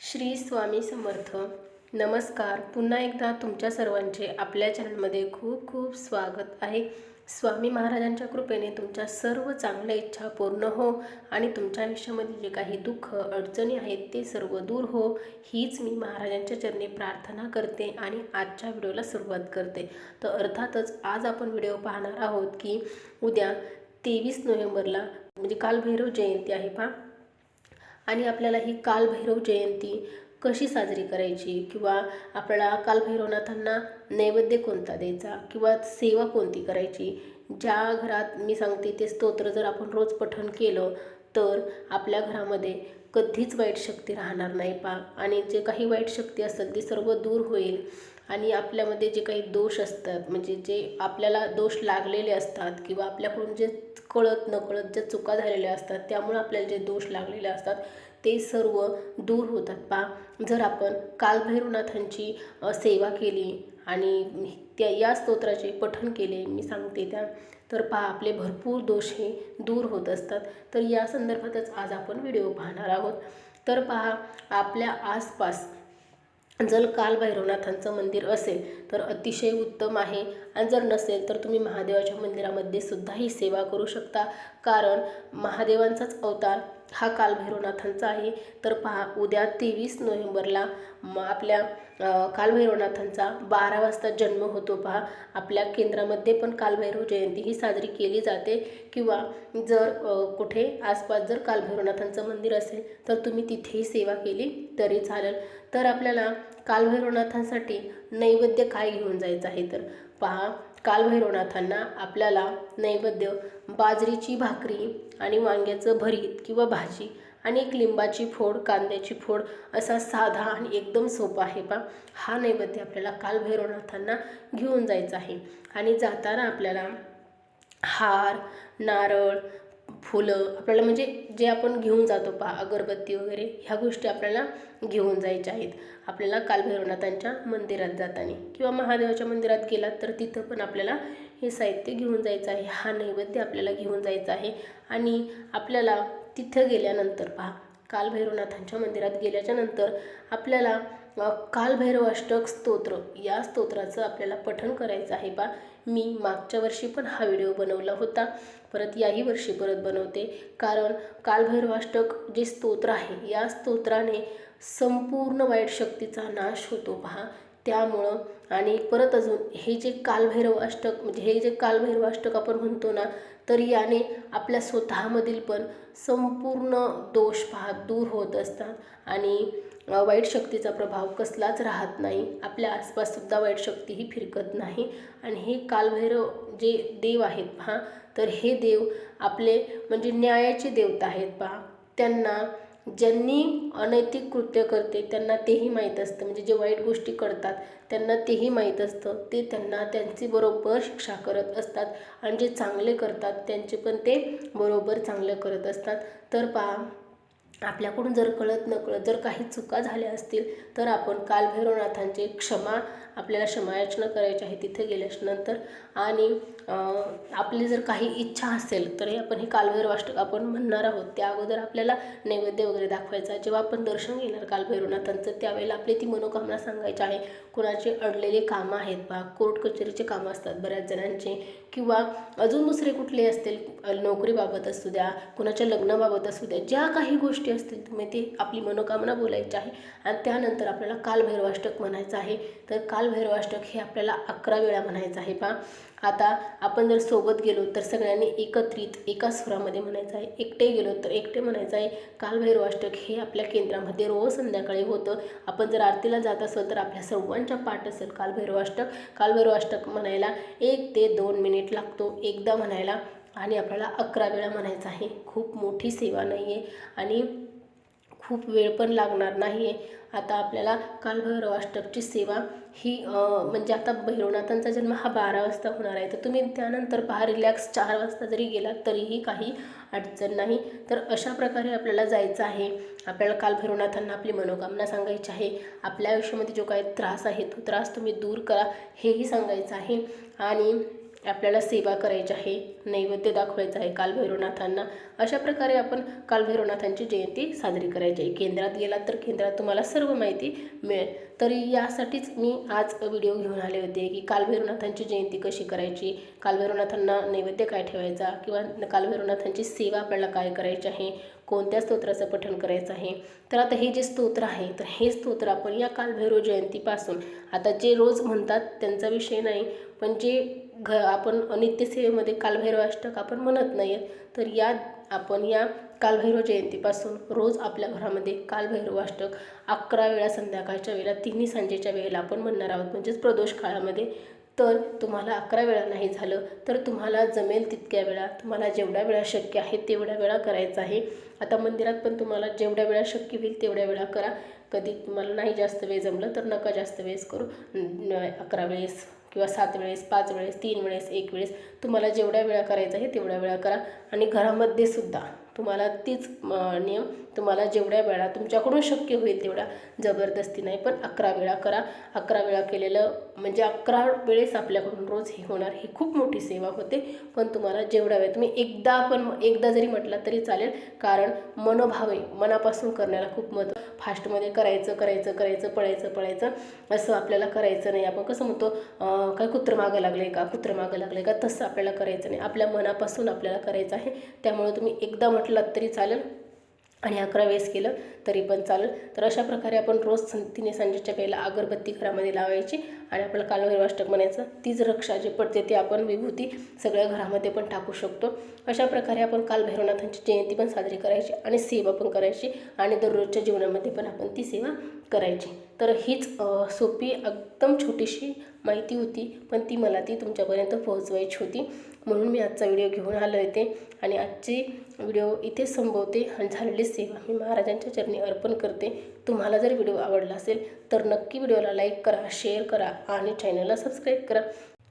श्री स्वामी समर्थ. नमस्कार. पुन्हा एकदा तुमच्या सर्वांचे आपल्या चॅनलमध्ये खूप खूप स्वागत आहे. स्वामी महाराजांच्या कृपेने तुमच्या सर्व चांगल्या इच्छा पूर्ण हो आणि तुमच्या आयुष्यामध्ये जे काही दुःख अडचणी आहेत ते सर्व दूर हो. हीच मी महाराजांच्या चरणी प्रार्थना करते आणि आजच्या व्हिडिओला सुरुवात करते. तर अर्थातच आज आपण व्हिडिओ पाहणार आहोत की उद्या तेवीस नोव्हेंबरला म्हणजे काल भैरव जयंती आहे पहा. आणि आपल्याला ही कालभैरव जयंती कशी साजरी करायची? किंवा आपल्याला कालभैरवनाथांना नैवेद्य कोणता द्यायचा? किंवा सेवा कोणती करायची? ज्या घरात मी सांगते ते स्तोत्र जर आपण रोज पठण केलं तर आपल्या घरामध्ये कधीच वाईट शक्ती राहणार नाही पा आणि जे काही वाईट शक्ती असेल ती सर्व दूर होईल. आणि आपल्यामध्ये जे काही दोष असतात म्हणजे जे आपल्याला दोष लागलेले असतात किंवा आपल्याकडून जे कळत नकळत ज्या चुका झालेल्या असतात त्यामुळे आपल्याला जे दोष लागलेले असतात ते सर्व दूर होतात. पा जर आपण कालभैरवनाथांची सेवा केली आणि त्या या स्तोत्राचे पठण केले मी सांगते त्या तर पहा आपले भरपूर दोष हे दूर होत असतात. तर या संदर्भातच आज आपण व्हिडिओ पाहणार आहोत. तर पहा आपल्या आसपास जर कालभैरवनाथांचं मंदिर असेल तर अतिशय उत्तम आहे. आणि जर नसेल तर तुम्ही महादेवाच्या मंदिरामध्ये सुद्धा ही सेवा करू शकता. कारण महादेवांचाच अवतार हा कालभैरवनाथांचा आहे. तर पहा उद्या तेवीस नोव्हेंबरला म आपल्या कालभैरवनाथांचा बारा वाजता जन्म होतो पहा. आपल्या केंद्रामध्ये पण कालभैरव जयंती ही साजरी केली जाते. किंवा जर कुठे आसपास जर कालभैरवनाथांचं मंदिर असेल तर तुम्ही तिथेही सेवा केली तरी चालेल. तर आपल्याला कालभैरवनाथांसाठी नैवेद्य काय घेऊन जायचं आहे तर पहा कालभैरवनाथांना आपल्याला नैवेद्य बाजरीची भाकरी आणि वांग्याचं भरीत किंवा भाजी आणि एक लिंबाची फोड कांद्याची फोड असा साधा आणि एकदम सोपा आहे पा हा नैवेद्य आपल्याला कालभैरवनाथांना घेऊन जायचा आहे. आणि जाताना आपल्याला हार नारळ फुलं आपल्याला म्हणजे जे आपण घेऊन जातो पहा अगरबत्ती वगैरे ह्या गोष्टी आपल्याला घेऊन जायच्या आहेत. आपल्याला कालभैरवनाथांच्या मंदिरात जाताना किंवा महादेवाच्या मंदिरात गेलात तर तिथं पण आपल्याला हे साहित्य घेऊन जायचं आहे. हा नैवेद्य आपल्याला घेऊन जायचा आहे. आणि आपल्याला तिथं गेल्यानंतर पहा कालभैरवनाथांच्या मंदिरात गेल्याच्यानंतर आपल्याला कालभैरवाष्टक स्तोत्र या स्तोत्राचं आपल्याला पठण करायचं आहे बा मी मागच्या वर्षी पण हा व्हिडिओ बनवला होता. परत याही वर्षी परत बनवते. कारण कालभैरवाष्टक जे स्तोत्र आहे या स्तोत्राने संपूर्ण वाईट शक्तीचा नाश होतो पहा. त्यामुळं आणि परत अजून हे जे कालभैरव अष्टक म्हणजे हे जे कालभैरव अष्टक आपण म्हणतो ना तर याने आपल्या स्वतःमधील पण संपूर्ण दोष पहा दूर होत असतात. आणि वाईट शक्तीचा प्रभाव कसलाच राहत नाही. आपल्या आसपाससुद्धा वाईट शक्ती ही फिरकत नाही. आणि हे कालभैरव जे देव आहेत पहा तर हे देव आपले म्हणजे न्यायाचे देवता आहेत पहा. त्यांना ज्यांनी अनैतिक कृत्य करते त्यांना तेही माहीत असतं. म्हणजे जे वाईट गोष्टी करतात त्यांना तेही माहीत असतं. ते त्यांना त्यांची बरोबर शिक्षा करत असतात आणि जे चांगले करतात त्यांचे पण ते बरोबर चांगले करत असतात. तर पहा आपल्याकडून जर कळत नकळत जर काही चुका झाल्या असतील तर आपण कालभैरवनाथांचे क्षमा आपल्याला क्षमायाचना करायची आहे तिथे गेल्यानंतर आणि आपली जर काही इच्छा असेल तर हे आपण हे कालभैरवाष्टक आपण म्हणणार आहोत. त्या अगोदर आपल्याला नैवेद्य वगैरे दाखवायचा. जेव्हा आपण दर्शन घेणार कालभैरवनाथांचं त्यावेळेला आपली ती मनोकामना सांगायची आहे. कुणाचे अडलेले कामं आहेत बा कोर्ट कचेरीचे कामं असतात बऱ्याच जणांचे किंवा अजून दुसरे कुठले असतील नोकरीबाबत असू द्या कुणाच्या लग्नाबाबत असू द्या ज्या काही गोष्टी असतील तुम्ही ती आपली मनोकामना बोलायची आहे. आणि त्यानंतर आपल्याला कालभैरवाष्टक म्हणायचं आहे. तर काल कालभैरवाष्टक हे आपल्याला अकरा वेळा म्हणायचं आहे पा आता आपण जर सोबत गेलो तर सगळ्यांनी एकत्रित एका स्वरामध्ये म्हणायचं आहे. एकटे गेलो तर एकटे म्हणायचं आहे. कालभैरवाष्टक हे आपल्या केंद्रामध्ये रोज संध्याकाळी होतं. आपण जर आरतीला जात असेल तर आपल्या सर्वांच्या पाठ असेल कालभैरवाष्टक कालभैरवाष्टक म्हणायला एक ते दोन मिनिट लागतो. एकदा म्हणायला आणि आपल्याला अकरा वेळा म्हणायचं आहे. खूप मोठी सेवा नाही आहे आणि खूप वेळ पण लागणार नाही आहे आता आपल्याला कालभैरव अष्टकची सेवा ही म्हणजे आता भैरवनाथांचा जन्म हा बारा वाजता होणार आहे. तर तुम्ही त्यानंतर पहा रिलॅक्स चार वाजता जरी गेलात तरीही काही अडचण नाही. तर अशा प्रकारे आपल्याला जायचं आहे. आपल्याला काल भैरवनाथांना आपली मनोकामना सांगायची आहे. आपल्या आयुष्यामध्ये जो काही त्रास आहे तो त्रास तुम्ही दूर करा हेही सांगायचं आहे. आणि आपल्याला सेवा करायची आहे नैवेद्य दाखवायचं आहे कालभैरवनाथांना अशा प्रकारे आपण कालभैरवनाथांची जयंती साजरी करायची आहे. केंद्रात गेलात तर केंद्रात तुम्हाला सर्व माहिती मिळेल. तरी यासाठीच मी आज व्हिडिओ घेऊन आले होते की कालभैरवनाथांची जयंती कशी करायची? कालभैरवनाथांना नैवेद्य काय ठेवायचा? किंवा कालभैरवनाथांची सेवा आपल्याला काय करायची आहे? कोणत्या स्तोत्राचं पठण करायचं आहे? तर आता हे जे स्तोत्र आहे तर हे स्तोत्र आपण या कालभैरव जयंतीपासून आता जे रोज म्हणतात त्यांचा विषय नाही पण जे घ आपण नित्यसेवेमध्ये कालभैरव अष्टक आपण म्हणत नाही तर या आपण या कालभैरव जयंतीपासून रोज आपल्या घरामध्ये कालभैरव अष्टक अकरा वेळा संध्याकाळच्या वेळेला तिन्ही सांजेच्या वेळेला आपण म्हणणार आहोत. म्हणजेच प्रदोष काळामध्ये. तर तुम्हाला अकरा वेळा नाही झालं तर तुम्हाला जमेल तितक्या वेळा. तुम्हाला जेवढ्या वेळा शक्य आहे तेवढ्या वेळा करायचं आहे. आता मंदिरात पण तुम्हाला जेवढ्या वेळा शक्य होईल तेवढ्या वेळा करा. कधी तुम्हाला नाही जास्त वेळ जमलं तर नका जास्त वेळेस करू. न- अकरा वेळेस किंवा सात वेळेस पाच वेळेस तीन वेळेस एक वेळेस. तुम्हाला जेवढ्या वेळा करायचं आहे तेवढ्या वेळा करा. आणि घरामध्ये सुद्धा. तुम्हाला तीच नियम तुम्हाला जेवढ्या वेळा तुमच्याकडून शक्य होईल तेवढा जबरदस्ती नाही पण अकरा वेळा करा. अकरा वेळा केलेलं म्हणजे अकरा वेळेस आपल्याकडून रोज हे होणार ही खूप मोठी सेवा होते. पण तुम्हाला जेवढ्या वेळ तुम्ही एकदा पण एकदा जरी म्हटलं तरी चालेल कारण मनोभावे मनापासून करण्याला खूप महत्त्व. फास्टमध्ये करायचं करायचं करायचं पळायचं पळायचं असं आपल्याला करायचं नाही. आपण कसं म्हणतो काय कुत्रं मागं लागलं आहे का? कुत्रं मागं लागलं आहे का? तसं आपल्याला करायचं नाही. आपल्या मनापासून आपल्याला करायचं आहे. त्यामुळे तुम्ही एकदा म्हटलं वाटलं तरी चालेल. आणि अकरा वेळेस केलं तरी पण चालेल. तर अशा प्रकारे आपण रोज सं तिने संजेच्या वेळेला अगरबत्ती घरामध्ये लावायची आणि आपल्याला कालभैरवाष्टक म्हणायचं तीच रक्षा जे पडते ती आपण विभूती सगळ्या घरामध्ये पण टाकू शकतो. अशा प्रकारे आपण कालभैरवनाथांची जयंती पण साजरी करायची आणि सेवा पण करायची आणि दररोजच्या जीवनामध्ये पण आपण ती सेवा करायची. तर हीच सोपी एकदम छोटीशी माहिती होती पण ती मला ती तुमच्यापर्यंत पोहोचवायची होती. म्हणून मी आजचा व्हिडिओ घेऊन आलो होते आणि आजची व्हिडिओ इथे संपवते. आणि झालेली सेवा मी महाराजांच्या चरणी अर्पण करते. तुम्हाला जर व्हिडिओ आवडला असेल तर नक्की व्हिडिओला लाईक करा शेअर करा आणि चॅनलला सबस्क्राईब करा.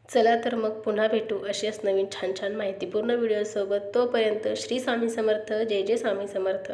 चला तर मग पुन्हा भेटू अशीच नवीन छान छान माहितीपूर्ण व्हिडिओसोबत. तोपर्यंत श्री स्वामी समर्थ. जय जय स्वामी समर्थ.